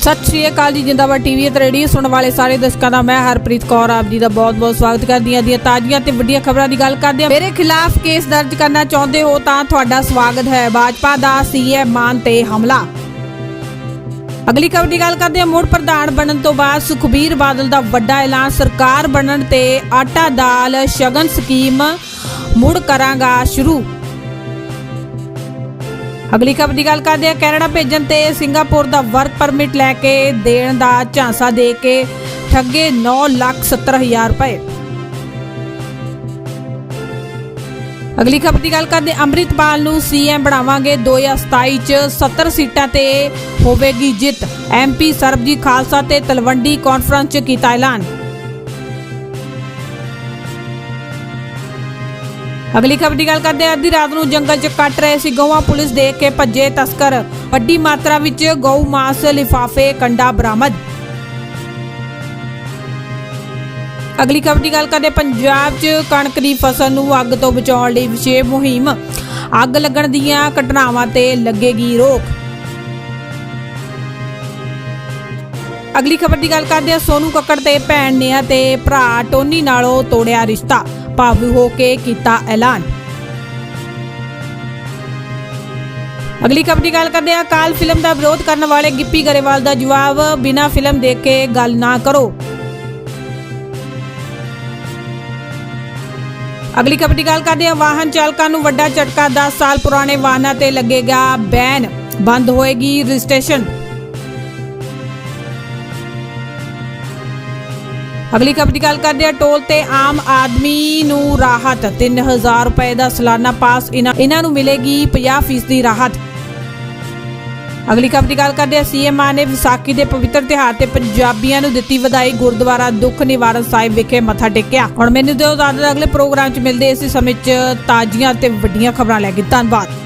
ਸਤਿ ਸ਼੍ਰੀ ਅਕਾਲ ਜੀ, ਜਿੰਦਾਬਾਦ ਟੀਵੀ ਅਤੇ ਰੇਡੀਓ ਸੁਣਨ ਵਾਲੇ ਸਾਰੇ ਦਰਸ਼ਕਾਂ ਦਾ ਮੈਂ ਹਰਪ੍ਰੀਤ ਕੌਰ, ਆਪ ਜੀ ਦਾ ਬਹੁਤ-ਬਹੁਤ ਸਵਾਗਤ ਕਰਦੀ ਹਾਂ। ਦੀਆਂ ਤਾਜ਼ੀਆਂ ਤੇ ਵੱਡੀਆਂ ਖਬਰਾਂ ਦੀ ਗੱਲ ਕਰਦੇ ਹਾਂ। ਮੇਰੇ ਖਿਲਾਫ ਕੇਸ ਦਰਜ ਕਰਨਾ ਚਾਹੁੰਦੇ ਹੋ ਤਾਂ ਤੁਹਾਡਾ ਸਵਾਗਤ ਹੈ। ਭਾਜਪਾ ਦਾ ਸੀਐਮ ਮਾਨ ਤੇ ਹਮਲਾ। ਅਗਲੀ ਖਬਰ ਦੀ ਗੱਲ ਕਰਦੇ ਹਾਂ। ਮੁੜ ਪ੍ਰਧਾਨ ਬਣਨ ਤੋਂ ਬਾਅਦ ਸੁਖਬੀਰ ਬਾਦਲ ਦਾ ਵੱਡਾ ਐਲਾਨ। ਸਰਕਾਰ ਬਣਨ ਤੇ ਆਟਾ ਦਾਲ ਸ਼ਗਨ ਸਕੀਮ ਮੁੜ ਕਰਾਂਗਾ ਸ਼ੁਰੂ। ਅਗਲੀ ਖਬਰ ਦੀ ਗੱਲ ਕਰਦੇ ਹਾਂ। ਕੈਨੇਡਾ ਭੇਜਣ ਤੇ ਸਿੰਗਾਪੁਰ ਦਾ ਵਰਕ ਪਰਮਿਟ ਲੈ ਕੇ ਦੇਣ ਦਾ ਝਾਂਸਾ ਦੇ ਕੇ ਠੱਗੇ 9 ਲੱਖ 70 ਹਜ਼ਾਰ ਰੁਪਏ। ਅਗਲੀ ਖਬਰ ਦੀ ਗੱਲ ਕਰਦੇ ਅੰਮ੍ਰਿਤਪਾਲ ਨੂੰ ਸੀਐਮ ਬਣਾਵਾਂਗੇ। 2027 ਚ 70 ਸੀਟਾਂ ਤੇ ਹੋਵੇਗੀ ਜਿੱਤ। ਐਮਪੀ ਸਰਬਜੀਤ ਖਾਲਸਾ ਤੇ ਤਲਵੰਡੀ ਕਾਨਫਰੰਸ ਚ ਕੀਤਾ ਐਲਾਨ। ਅਗਲੀ ਖਬਰ ਦੀ ਗੱਲ ਕਰਦੇ ਹਾਂ। ਅੱਧੀ ਰਾਤ ਨੂੰ ਜੰਗਲ 'ਚ ਕੱਟ ਰਹੇ ਸੀ ਗਊਆਂ। ਪੁਲਿਸ ਦੇਖ ਕੇ ਭੱਜੇ ਤਸਕਰ। ਵੱਡੀ ਮਾਤਰਾ ਵਿੱਚ ਗਊ, ਮਾਸ, ਲਿਫਾਫੇ, ਕੰਡਾ ਬਰਾਮਦ। ਅਗਲੀ ਖਬਰ ਦੀ ਗੱਲ ਕਰਦੇ ਪੰਜਾਬ 'ਚ ਕਣਕ ਦੀ ਫਸਲ ਨੂੰ ਅੱਗ ਤੋਂ ਬਚਾਉਣ ਲਈ ਵਿਸ਼ੇਸ਼ ਮੁਹਿੰਮ। ਅੱਗ ਲੱਗਣ ਦੀਆਂ ਘਟਨਾਵਾਂ ਤੇ ਲੱਗੇਗੀ ਰੋਕ। ਅਗਲੀ ਖਬਰ ਦੀ ਗੱਲ ਕਰਦੇ ਹਾਂ। ਸੋਨੂ ਕੱਕੜ ਤੇ ਭੈਣ ਨੇ ਅਤੇ ਭਰਾ ਟੋਨੀ ਨਾਲੋਂ ਤੋੜਿਆ ਰਿਸ਼ਤਾ। ਭਾਵੁ ਹੋ ਕੇ ਕੀਤਾ ਐਲਾਨ। ਅਗਲੀ ਖਬਰ ਦੀ ਗੱਲ ਕਰਦੇ ਹਾਂ। ਕਾਲ ਫਿਲਮ ਦਾ ਵਿਰੋਧ ਕਰਨ ਵਾਲੇ ਗਿੱਪੀ ਗਰੇਵਾਲ ਦਾ ਜਵਾਬ, ਬਿਨਾਂ ਫਿਲਮ ਦੇਖ ਕੇ ਗੱਲ ਨਾ ਕਰੋ। ਅਗਲੀ ਖਬਰ ਦੀ ਗੱਲ ਕਰਦੇ ਹਾਂ। ਵਾਹਨ ਚਾਲਕਾਂ ਨੂੰ ਵੱਡਾ ਝਟਕਾ 10 ਸਾਲ ਪੁਰਾਣੇ ਵਾਹਨਾਂ ਤੇ ਲੱਗੇਗਾ ਬੈਨ। ਬੰਦ ਹੋਏਗੀ ਰਜਿਸਟ੍ਰੇਸ਼ਨ। ਅਗਲੀ ਖਬਰ ਦੀ ਗੱਲ ਕਰਦੇ ਹਾਂ, ਟੋਲ ਤੇ ਆਮ ਆਦਮੀ ਨੂੰ ਰਾਹਤ 3000 ਰੁਪਏ ਦਾ ਸਾਲਾਨਾ ਪਾਸ ਇਹਨਾਂ ਇਹਨਾਂ ਨੂੰ ਮਿਲੇਗੀ 50% ਦੀ ਰਾਹਤ। ਅਗਲੀ ਖਬਰ ਦੀ ਗੱਲ ਕਰਦੇ ਹਾਂ, ਸੀਐਮ ਨੇ ਵਿਸਾਖੀ ਦੇ ਪਵਿੱਤਰ ਤਿਉਹਾਰ ਤੇ ਪੰਜਾਬੀਆਂ ਨੂੰ ਦਿੱਤੀ ਵਧਾਈ, ਗੁਰਦੁਆਰਾ ਦੁੱਖ ਨਿਵਾਰਨ ਸਾਹਿਬ ਵਿਖੇ ਮੱਥਾ ਟੇਕਿਆ। ਹੁਣ ਮੈਨੂੰ ਦਿਓ ਦਾਦਾ ਅਗਲੇ ਪ੍ਰੋਗਰਾਮ 'ਚ ਮਿਲਦੇ ਇਸੇ ਸਮੇਂ 'ਚ ਤਾਜ਼ੀਆਂ ਤੇ ਵੱਡੀਆਂ ਖਬਰਾਂ ਲੈ ਕੇ ਧੰਨਵਾਦ।